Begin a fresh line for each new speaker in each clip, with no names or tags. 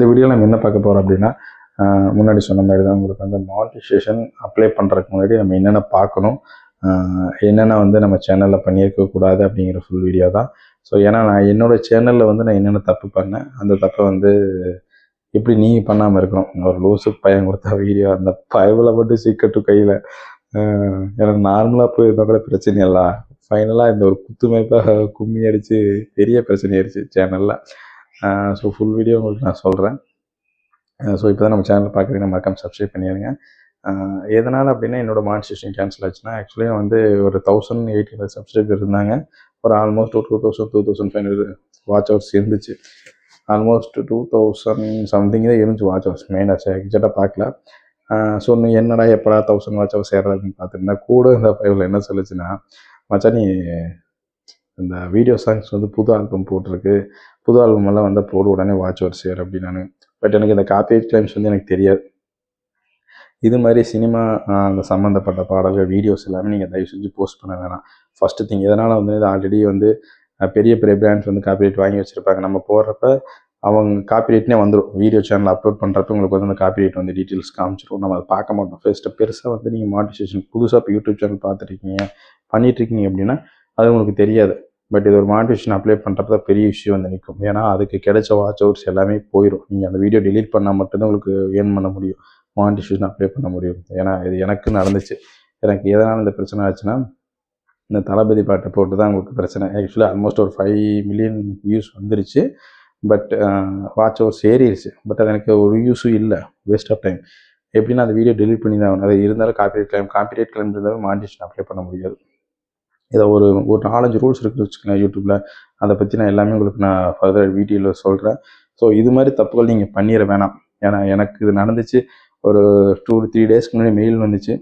இந்த வீடியோவில் நம்ம என்ன பார்க்க போகிறோம் அப்படின்னா முன்னாடி சொன்ன மாதிரி தான் உங்களுக்கு வந்து மானிட்டைசேஷன் அப்ளை பண்ணுறதுக்கு முன்னாடி நம்ம என்னென்ன பார்க்கணும் என்னென்ன வந்து நம்ம சேனலில் பண்ணியிருக்கக்கூடாது அப்படிங்கிற ஃபுல் வீடியோ தான். ஸோ ஏன்னா நான் என்னோட சேனலில் வந்து நான் என்னென்ன தப்பு பண்ணேன் அந்த தப்பை வந்து எப்படி நீங்கள் பண்ணாமல் இருக்கணும்? ஒரு லூசு பையன் கொடுத்த வீடியோ அந்த பயவில் மட்டும் சிக்கட்டும் கையில். எனக்கு நார்மலாக போயிருந்தா கூட பிரச்சனை இல்லை. ஃபைனலாக இந்த ஒரு குத்துமைப்பாக கும்மி அடித்து பெரிய பிரச்சனை ஆயிடுச்சு சேனலில் ஸோ ஃபுல் வீடியோ உங்களுக்கு நான் சொல்கிறேன் ஸோ இப்போ தான் நம்ம சேனல் பார்க்குறீங்க மறக்காம சப்ஸ்கிரைப் பண்ணிடுங்க எதனால் அப்படின்னா என்னோட மான்ஸ்டேஷன் கேன்சல் ஆச்சுன்னா ஆக்சுவலி வந்து ஒரு தௌசண்ட் எயிட் ஹண்ட்ரட் சப்ஸ்கிரைபர் இருந்தாங்க. ஒரு ஆல்மோஸ்ட் ஒரு two thousand two thousand five hundred watch hours இருந்துச்சு. ஆல்மோஸ்ட் டூ தௌசண்ட் சம்திங் தான் இருந்துச்சு வாட்ச் ஹவர்ஸ் மெயினாக எக்ஸாக்டாக பார்க்கல. ஸோ நீ என்னடா எப்படா தௌசண்ட் வாட்ச் ஹவர்ஸ் ஏறது அப்படின்னு பார்த்துருந்தா கூட இந்த ஃபைவ்ல என்ன சொல்லுச்சுன்னா மச்சான் நீ இந்த வீடியோ சாங்ஸ் வந்து புது ஆல்பம் போட்டிருக்கு. புது ஆல்பம் எல்லாம் வந்தால் போடு உடனே வாட்ச் ஹவர்ஸ் ஏர் அப்படின்னானு பட் எனக்கு இந்த காப்பிரைட் கிளைம்ஸ் வந்து எனக்கு தெரியாது. இது மாதிரி சினிமா அந்த சம்மந்தப்பட்ட பாடல்கள் வீடியோஸ் எல்லாமே நீங்கள் தயவு செஞ்சு போஸ்ட் பண்ண வேணாம். ஃபஸ்ட்டு திங் எதனால் வந்து இது ஆல்ரெடி வந்து பெரிய பெரிய பிராண்ட்ஸ் வந்து காப்பிரைட் வாங்கி வச்சுருப்பாங்க. நம்ம போடுறப்ப அவங்க காப்பிரைட்னே வந்துடும் வீடியோ சேனல் அப்லோட் பண்ணுறப்ப உங்களுக்கு வந்து அந்த காப்பிரைட் வந்து டீட்டெயில்ஸ் காமிச்சிடும் நம்ம அதை பார்க்க மாட்டோம். ஃபஸ்ட்டு பெருசாக வந்து நீங்கள் மானிட்டைசேஷன் புதுசாக இப்போ யூடியூப் சேனல் பார்த்துருக்கீங்க பண்ணிகிட்ருக்கீங்க அப்படின்னா அது உங்களுக்கு தெரியாது. பட் இது ஒரு மானிட்டேஷன் அப்ளை பண்ணுறப்ப தான் பெரிய விஷயம் வந்து நிற்கும் ஏன்னா அதுக்கு கிடைச்ச வாட்ச் ஹவர்ஸ் எல்லாமே போயிடும் நீங்கள் அந்த வீடியோ delete பண்ணால் மட்டும்தான் உங்களுக்கு ஏர்ன் பண்ண முடியும். மானிட்டேஷன் அப்ளை பண்ண முடியும். ஏன்னா இது எனக்கு நடந்துச்சு. எனக்கு எதனால் இந்த பிரச்சனை ஆச்சுன்னா இந்த தளபதி பாட்டை போட்டு தான் உங்களுக்கு பிரச்சனை. ஆக்சுவலாக ஆல்மோஸ்ட் ஒரு ஃபைவ் மில்லியன் வியூஸ் வந்துருச்சு. பட் வாட்ச் ஹவர்ஸ் ஏறிடுச்சு பட் அது எனக்கு ஒரு யூஸும் இல்லை. வேஸ்ட் ஆஃப் டைம் எப்படின்னா அந்த வீடியோ டெலிட் பண்ணி தான் ஆகணும். அது இருந்தாலும் காப்பிரைட் கிளைம் காப்பிரைட் கிளைம் இருந்தாலும் மானிட்டேஷன் அப்ளை பண்ண முடியாது. இதை ஒரு ஒரு நாலஞ்சு ரூல்ஸ் இருக்குன்னு வச்சுக்கோங்களேன் யூடியூப்பில் அதை பற்றி நான் எல்லாமே உங்களுக்கு நான் ஃபர்தர் வீடியோவில் சொல்கிறேன் ஸோ இது மாதிரி தப்புகள் நீங்கள் பண்ணிட வேணாம். ஏன்னா எனக்கு இது நடந்துச்சு. ஒரு டூ த்ரீ டேஸ்க்கு முன்னாடி மெயில் வந்துச்சு.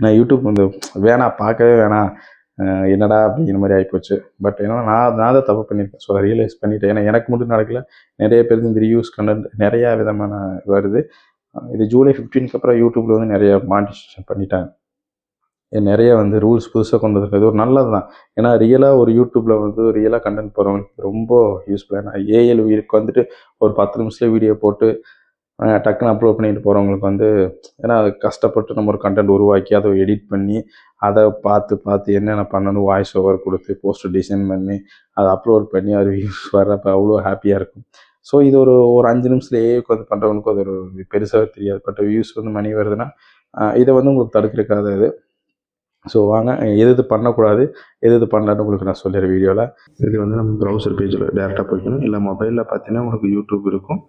நான் யூடியூப் வந்து வேணாம் பார்க்கவே வேணாம் என்னடா அப்படிங்கிற மாதிரி ஆகிப்போச்சு பட் ஏன்னா நான் நான் தான் தப்பு பண்ணியிருக்கேன். ஸோ அதை ரியலைஸ் பண்ணிட்டேன். ஏன்னா எனக்கு மட்டும் நடக்கல. நிறைய பேர் இந்த ரிவ்யூஸ் கண்டென்ட் நிறையா விதமான வருது. இது ஜூலை ஃபிஃப்டீனுக்கு அப்புறம் யூடியூப்பில் வந்து நிறைய மானிட்டேஷன் பண்ணிட்டாங்க. நிறைய வந்து ரூல்ஸ் புதுசாக கொண்டு வந்திருக்கு ஒரு நல்லது தான் ஏன்னா ரியலாக ஒரு யூடியூப்பில் வந்து ரியலாக கண்டென்ட் போகிறவங்களுக்கு ரொம்ப யூஸ்ஃபுல்லாக ஏன்னா ஏஎல் வீருக்கு வந்துட்டு ஒரு பத்து நிமிஷத்தில் வீடியோ போட்டு டக்குன்னு அப்லோட் பண்ணிட்டு போகிறவங்களுக்கு வந்து ஏன்னா அது கஷ்டப்பட்டு நம்ம ஒரு கண்டென்ட் உருவாக்கி அதை எடிட் பண்ணி அதை பார்த்து பார்த்து என்னென்ன பண்ணணும் வாய்ஸ் ஓவர் கொடுத்து போஸ்டர் டிசைன் பண்ணி அதை அப்லோட் பண்ணி அது வியூஸ் வர்றப்போ அவ்வளோ ஹாப்பியாக இருக்கும். ஸோ இது ஒரு ஒரு அஞ்சு நிமிஷத்துலேயே உட்காந்து பண்ணுறவங்களுக்கு அது ஒரு பெருசாக தெரியாது. பட் வியூஸ் வந்து மணி வருதுன்னா இதை வந்து உங்களுக்கு தடுக்கிறக்காத இது. ஸோ வாங்க. எது எது பண்ணக்கூடாது எது எது பண்ணலான்னு உங்களுக்கு நான் சொல்லிடுறேன் வீடியோவில்
இது வந்து நம்ம ப்ரௌசர் பேஜில் டேரெக்டாக போய்க்கணும். இல்லை மொபைலில் பார்த்தீங்கன்னா உங்களுக்கு யூடியூப் இருக்கும்.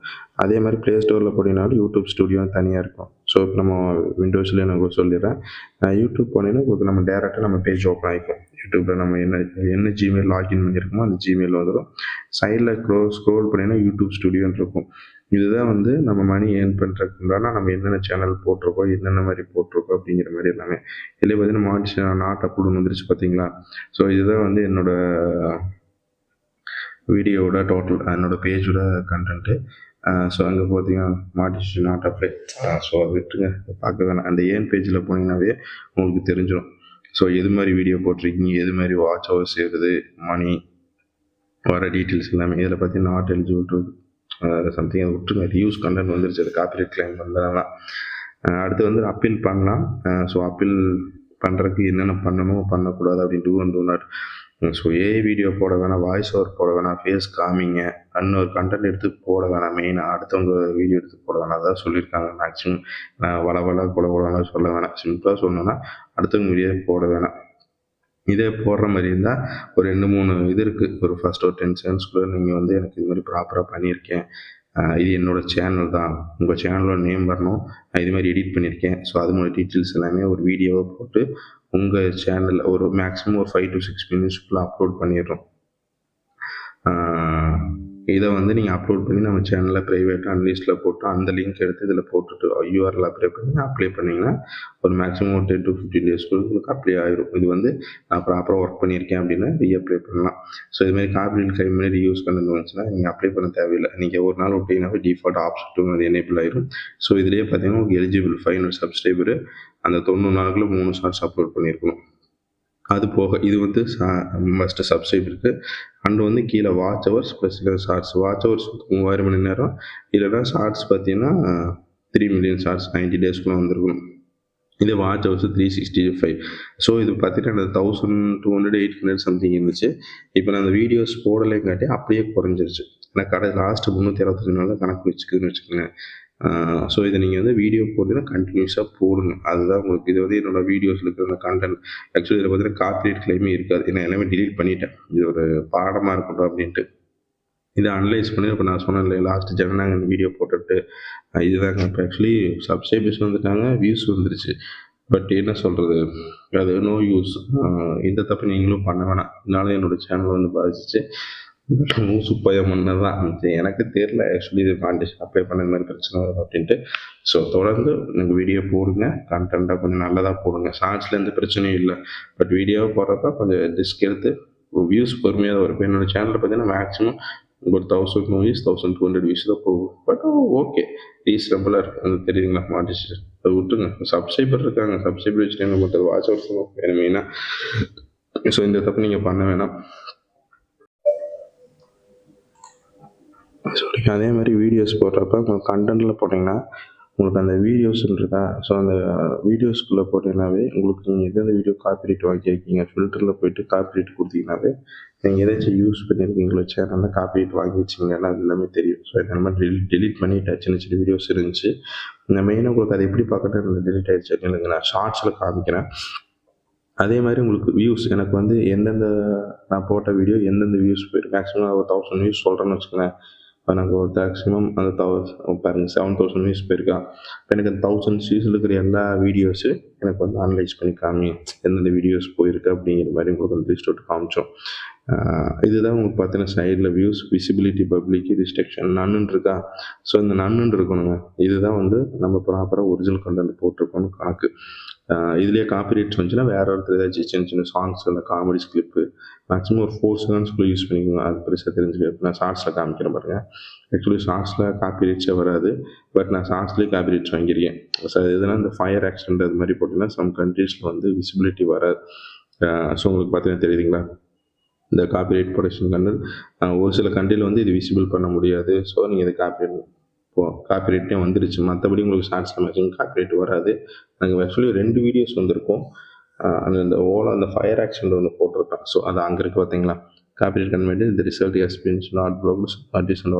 அதே மாதிரி ப்ளே ஸ்டோரில் போனீங்கனாலும் யூடியூப் ஸ்டுடியோ தனியாக இருக்கும். ஸோ இப்போ நம்ம விண்டோஸில் நான் உங்களுக்கு சொல்லிடுறேன். நான் யூடியூப் போனீங்கன்னா உங்களுக்கு நம்ம டேரெக்டாக நம்ம பேஜ் ஓப்பன் ஆகிக்கும் யூடியூப்பில் நம்ம என்ன என்ன ஜிமெயில் லாகின் பண்ணியிருக்கோமோ அந்த ஜிமெயில் வந்துடும். சைடில் க்ரோ ஸ்க்ரோல் பண்ணிங்கன்னா யூடியூப் ஸ்டுடியோன்னு இருக்கும். இதுதான் வந்து நம்ம மணி ஏர்ன் பண்ணுறதுக்கு உண்டான நம்ம என்னென்ன சேனல் போட்டிருக்கோம் என்னென்ன மாதிரி போட்டிருக்கோம் அப்படிங்கிற மாதிரி எல்லாமே. இதில் பார்த்தீங்கன்னா மார்ச் நாட் அப்லோடு வந்துருச்சு பார்த்தீங்களா ஸோ இதுதான் வந்து என்னோட வீடியோவோட டோட்டல் என்னோட பேஜோட கண்டென்ட்டு ஸோ அங்கே பார்த்தீங்கன்னா மாடிச்சு நாட் அப்ளை ஸோ விட்டுருங்க. பார்க்க வேணாம். அந்த ஏன் பேஜில் போனீங்கன்னாவே உங்களுக்கு தெரிஞ்சிடும் ஸோ எது மாதிரி வீடியோ போட்டிருக்கீங்க எது மாதிரி வாட்ச் ஹவர்ஸ் இருக்குது மணி வர டீட்டெயில்ஸ் எல்லாமே. இதில் பார்த்தீங்கன்னா நாட் எலிஜிபிள் சம்திங் அதை விட்டுருங்க. ரியூஸ் கண்டென்ட் வந்துருச்சு. அது காப்பிரைட் கிளைம் வந்ததுனால. அடுத்து வந்து அப்பீல் பண்ணலாம். ஸோ அப்பீல் பண்ணுறதுக்கு என்னென்ன பண்ணணும் பண்ணக்கூடாது அப்படின்னு do and do not so AI video போட வேணாம் வாய்ஸ் ஓவர் போட வேணாம் ஃபேஸ் காமிங்க இன்னொரு கண்டென்ட் எடுத்து போட வேணாம் மெயினாக அடுத்தவங்க வீடியோ எடுத்து போட வேணாம். அதான் சொல்லியிருக்காங்க. மேக்ஸிமம் நான் வள வள கொல கொலலாம் சொல்ல வேணாம். சிம்பிளாக சொல்லணும்னா அடுத்தவங்க வீடியோ போட வேணாம். இதே போடுற மாதிரி இருந்தால் ஒரு ரெண்டு மூணு இது இருக்குது ஒரு ஃபஸ்ட் ஒரு டென் செகண்ட்ஸ்குள்ளே நீங்கள் வந்து எனக்கு இது மாதிரி ப்ராப்பராக பண்ணியிருக்கேன். இது என்னோடய சேனல் தான். உங்கள் சேனலோட நேம் வரணும். நான் இது மாதிரி எடிட் பண்ணியிருக்கேன். ஸோ அது மாதிரி டீட்டெயில்ஸ் எல்லாமே ஒரு வீடியோவை போட்டு உங்கள் சேனலில் ஒரு மேக்ஸிமம் ஒரு ஃபைவ் டு சிக்ஸ் மினிட்ஸ்க்குள்ளே அப்லோட் பண்ணிடுறோம். இதை வந்து நீங்கள் அப்லோட் பண்ணி நம்ம சேனலில் ப்ரைவேட்டாக அன்லிஸ்ட்டில் போட்டு அந்த லிங்க் எடுத்து இதில் போட்டுட்டு யூஆர்எல் அப்ளை பண்ணி அப்ளை பண்ணிங்கன்னா ஒரு மேக்ஸிமம் ஒரு டென் டு ஃபிஃப்டீன் டேஸ்க்குள்ள உங்களுக்கு அப்ளை ஆயிரும். இது வந்து நான் ப்ராப்பராக ஒர்க் பண்ணியிருக்கேன் அப்படின்னா ரீஅப்ளை பண்ணலாம். ஸோ இதுமாதிரி காப்பீடு கை மாதிரி யூஸ் கண்டென்ட் வந்துச்சுன்னா நீங்கள் அப்ளை பண்ண தேவையில்லை. நீங்கள் ஒரு நாள் விட்டீங்கன்னாவே டிஃபால்ட் ஆப்ஷன் அது எனேபிள் ஆயிரும். ஸோ இதுலேயே பார்த்தீங்கன்னா உங்களுக்கு எலிஜிபிள் ஃபைவ் ஹண்ட்ரட் சப்ஸ்கிரைபரு அந்த தொண்ணூறு நாளுக்குள்ள மூணு ஷார்ட்ஸ் அப்லோட் பண்ணியிருக்கணும். அது போக இது வந்து மஸ்ட்டு சப்ஸ்கிரைப் இருக்குது அண்ட் வந்து கீழே watch hours plus shorts watch hours மூவாயிரம் மணி நேரம். இல்லைன்னா ஷார்ட்ஸ் பார்த்தீங்கன்னா த்ரீ மில்லியன் ஷார்ட்ஸ் நைன்டி டேஸ்க்குள்ளே வந்துருக்கணும் இது watch hours three sixty five so இது பார்த்தீங்கன்னா thousand two hundred eight hundred something இருந்துச்சு. இப்போ நான் அந்த வீடியோஸ் போடலைங்காட்டி அப்படியே குறைஞ்சிருச்சு. நான் கடை லாஸ்ட்டு முந்நூற்றி அறுபத்தஞ்சு நாளில் கணக்கு வச்சுக்குதுன்னு வச்சுக்கோங்க ஸோ இதை நீங்கள் வந்து வீடியோ போடுறீங்கன்னா கண்டினியூஸாக போடுங்க. அதுதான் உங்களுக்கு இது வந்து என்னோடய வீடியோஸில் இருக்கிற அந்த கண்டென்ட் ஆக்சுவலி இதில் பார்த்தீங்கன்னா காப்பிரைட் கிளைமே இருக்காது. ஏன்னா எல்லாமே டிலீட் பண்ணிட்டேன். இது ஒரு பாடமாக இருக்கட்டும் அப்படின்ட்டு. இதை அனலைஸ் பண்ணி இப்போ நான் சொன்னேன் இல்லையா லாஸ்ட் ஜனநாயகன் வீடியோ போட்டுட்டு இதுதாங்க. இப்போ ஆக்சுவலி சப்ஸ்கிரைபர்ஸ் வந்துட்டாங்க வியூஸ் வந்துருச்சு. பட் என்ன சொல்கிறது அது நோ யூஸ் இந்த தப்பு நீங்களும் பண்ண வேணாம். இதனால என்னோட சேனல் வந்து பாதிச்சிச்சு. மூசு பயம் பண்ணது தான் எனக்கு தெரியல. ஆக்சுவலி இது காண்டேஷன் அப்ளை பண்ண இந்த மாதிரி பிரச்சனை வரும் அப்படின்ட்டு. ஸோ தொடர்ந்து எனக்கு வீடியோ போடுங்க. கண்டென்ட்டாக கொஞ்சம் நல்லதாக போடுங்க. சாங்ஸில் எந்த பிரச்சனையும் இல்லை. பட் வீடியோ போடுறப்ப கொஞ்சம் டிஸ்க் எடுத்து வியூஸ் பொறுமையாக தான் வரும். என்னோடய என்னோட சேனலில் பார்த்தீங்கன்னா மேக்ஸிமம் ஒரு thousand movies thousand two hundred views தான் போகும். பட் ஓகே ரீசனபிளாக இருக்குது அது தெரியுதுங்களா? மாட்டிச்சு அதை விட்டுங்க சப்ஸ்கிரைபர் இருக்காங்க. சப்ஸ்கிரைபர் வச்சுட்டு என்ன பண்ணுறது வாட்ச் ஹவர்ஸ் வேணும் மெயினாக ஸோ இந்த தப்பு நீங்கள் பண்ண வேணாம். சாரி அதே மாதிரி வீடியோஸ் போடுறப்ப உங்களுக்கு கண்டென்ட்டில் போட்டிங்கன்னா உங்களுக்கு அந்த வீடியோஸ்ன்னு இருக்கா ஸோ அந்த வீடியோஸ்குள்ளே போட்டிங்கனாவே உங்களுக்கு நீங்கள் எந்தெந்த வீடியோ காப்பிரைட் வாங்கியிருக்கீங்க ஃபில்டரில் போயிட்டு காப்பிரைட் கொடுத்தீங்கனாவே நீங்கள் எதாச்சும் யூஸ் பண்ணியிருக்கீங்களோ சேனலில் காப்பிரைட் வாங்கி வச்சிங்கன்னா அது எல்லாமே தெரியும். ஸோ இந்த மாதிரி டெலிட் டெலிட் பண்ணிட்டேன் சின்ன சின்ன வீடியோஸ் இருந்துச்சு. இந்த மெயினாக உங்களுக்கு அதை எப்படி பார்க்கறது டெலிட் ஆகிடுச்சு அப்படின்னு நான் ஷார்ட்ஸில் காமிக்கிறேன். அதே மாதிரி உங்களுக்கு வியூஸ் எனக்கு வந்து எந்தெந்த நான் போட்ட வீடியோ எந்தெந்த வியூஸ் போயிருக்கு? மேக்ஸிமம் ஒரு தௌசண்ட் வியூஸ் சொல்கிறேன்னு வச்சுக்கோங்களேன். இப்போ எனக்கு ஒரு மேக்ஸிமம் அந்த தௌசண்ட் பாருங்க செவன் தௌசண்ட் வியூஸ் போயிருக்கான் இப்போ எனக்கு அந்த தௌசண்ட் வியூஸ் இருக்கிற எல்லா வீடியோஸு எனக்கு வந்து அனலைஸ் பண்ணி காமி எந்தெந்த வீடியோஸ் போயிருக்கு அப்படிங்கிற மாதிரி உங்களுக்கு வந்து லிஸ்ட் அவுட் காமிச்சோம். இதுதான் உங்களுக்கு பார்த்தீங்கன்னா சைடில் வியூஸ் விசிபிலிட்டி பப்ளிக் ரிஸ்ட்ரிக்ஷன் நன்னு இருக்கா? ஸோ இந்த நன்னு இருக்கணுங்க. இதுதான் வந்து நம்ம ப்ராப்பராக ஒரிஜினல் கண்டென்ட் போட்டிருக்கோம்னு கணக்கு. ஆஹ் இதுலேயே காப்பிரைட்ஸ் வந்துச்சுன்னா வேற ஒருத்தர் ஏதாச்சும் சின்ன சின்ன சாங்ஸ் இல்லை காமெடிஸ் கிளிப்பு மேக்ஸிமம் ஒரு ஃபோர் செகண்ட்ஸ்குள்ளே யூஸ் பண்ணிக்கோங்க. அது பெருசாக தெரிஞ்சுக்க இப்போ நான் ஷார்ட்ஸில் காமிக்கிறேன் பாருங்க. ஆக்சுவலி ஷார்ட்ஸில் காப்பிரைட்ஸே வராது. பட் நான் ஷார்ட்ஸ்லேயே காப்பிரைட்ஸ் வாங்கியிருக்கேன். ஸோ எதுனா இந்த ஃபயர் ஆக்சிடென்ட் அது மாதிரி போட்டிங்கன்னா சம் கண்ட்ரீஸில் வந்து விசிபிலிட்டி வராது. ஸோ உங்களுக்கு பார்த்தீங்கன்னா தெரியுதுங்களா? இந்த காப்பிரைட் ப்ரொடக்ஷன் கண்டு ஒரு சில கண்ட்ரியில் வந்து இது விசிபிள் பண்ண முடியாது. ஸோ நீங்கள் இது காப்பிரைட் இப்போ காப்பிரைட்டே வந்துருச்சு. மற்றபடி உங்களுக்கு ஷார்ட்ஸ் மேக்ஸிமம் காப்பிரைட் வராது. நாங்கள் ஆக்சுவலி ரெண்டு வீடியோஸ் வந்திருக்கோம். ஆஹ் அந்த இந்த ஓலா அந்த ஃபயர் ஆக்சிடென்ட் ஒன்று போட்டிருப்பேன் ஸோ அது அங்கே இருக்குது பார்த்தீங்களா காப்பிரைட் கன்வெண்ட் இந்த ரிசல்ட் எக்ஸ்பீரியன்ஸ் நாட் ப்ரோக்ஸ் பார்ட்டிஸ் அண்ட்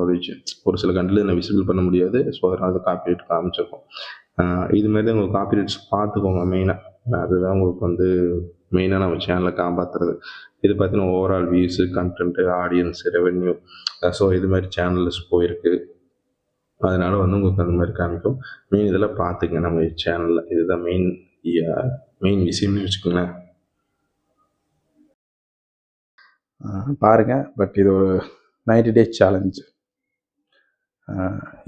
ஒரு சில கண்ட்ரியில் நான் விசிபிள் பண்ண முடியாது. ஸோ அதனால் அது காப்பிரைட் காமிச்சிருக்கோம். இதுமாரி இது மாதிரி தான் உங்களுக்கு காப்பிரைட்ஸ் பார்த்துக்கோங்க மெயினாக அதுதான் உங்களுக்கு வந்து மெயினாக நம்ம சேனலை காப்பாற்றுறது இது பார்த்தீங்கன்னா overall views content audience revenue so இது மாதிரி சேனல்ஸ் போயிருக்கு. அதனால் வந்து உங்களுக்கு அந்த மாதிரி காமிக்கும். மெயின் இதெல்லாம் பார்த்துங்க நம்ம சேனலில் இதுதான் மெயின் மெயின் விஷயம்னு வச்சுக்கோங்களேன்.
பாருங்க பட் இது ஒரு நைன்டி டேஸ் சேலஞ்சு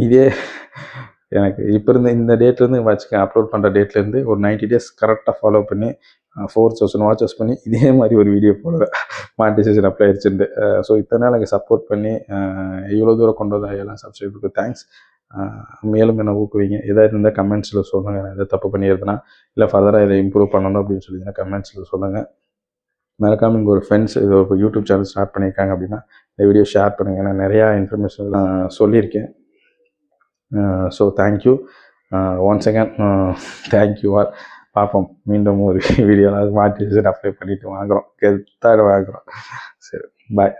இதே எனக்கு இப்போ இருந்த இந்த டேட்லேருந்து வச்சுக்க அப்லோட் பண்ணுற டேட்லேருந்து ஒரு நைன்டி டேஸ் கரெக்டாக ஃபாலோ பண்ணி ஃபோர் தௌசண்ட் வாட்சஸ் பண்ணி இதே மாதிரி ஒரு வீடியோ போடுவேன் மானிட்டைசேஷன் அப்ளை ஆயிடுச்சுட்டு ஸோ இத்தனை நாள் எனக்கு சப்போர்ட் பண்ணி இவ்வளோ தூரம் கொண்டு வந்தால் எல்லாம் சப்ஸ்கிரைபருக்கு தேங்க்ஸ் மேலும் என்ன ஊக்குவிங்க? எதாவது இருந்தால் கமெண்ட்ஸில் சொல்லுங்கள் நான் எதாவது தப்பு பண்ணியிருந்தேன்னா இல்லை ஃபர்தராக இதை இம்ப்ரூவ் பண்ணணும் அப்படின்னு சொல்லி கமெண்ட்ஸில் சொல்லுங்கள் மறக்காமல் இங்கே ஒரு ஃப்ரெண்ட்ஸ் இது ஒரு யூடியூப் சேனல் ஸ்டார்ட் பண்ணியிருக்காங்க அப்படின்னா இந்த வீடியோ ஷேர் பண்ணுங்கள் நான் நிறையா இன்ஃபர்மேஷன் சொல்லியிருக்கேன். So thank you once second thank you R பார்ப்போம் மீண்டும் ஒரு வீடியோவில் மாற்றி அப்ளை பண்ணிவிட்டு வாங்குகிறோம் கெத்தாக வாங்குகிறோம் சரி பாய்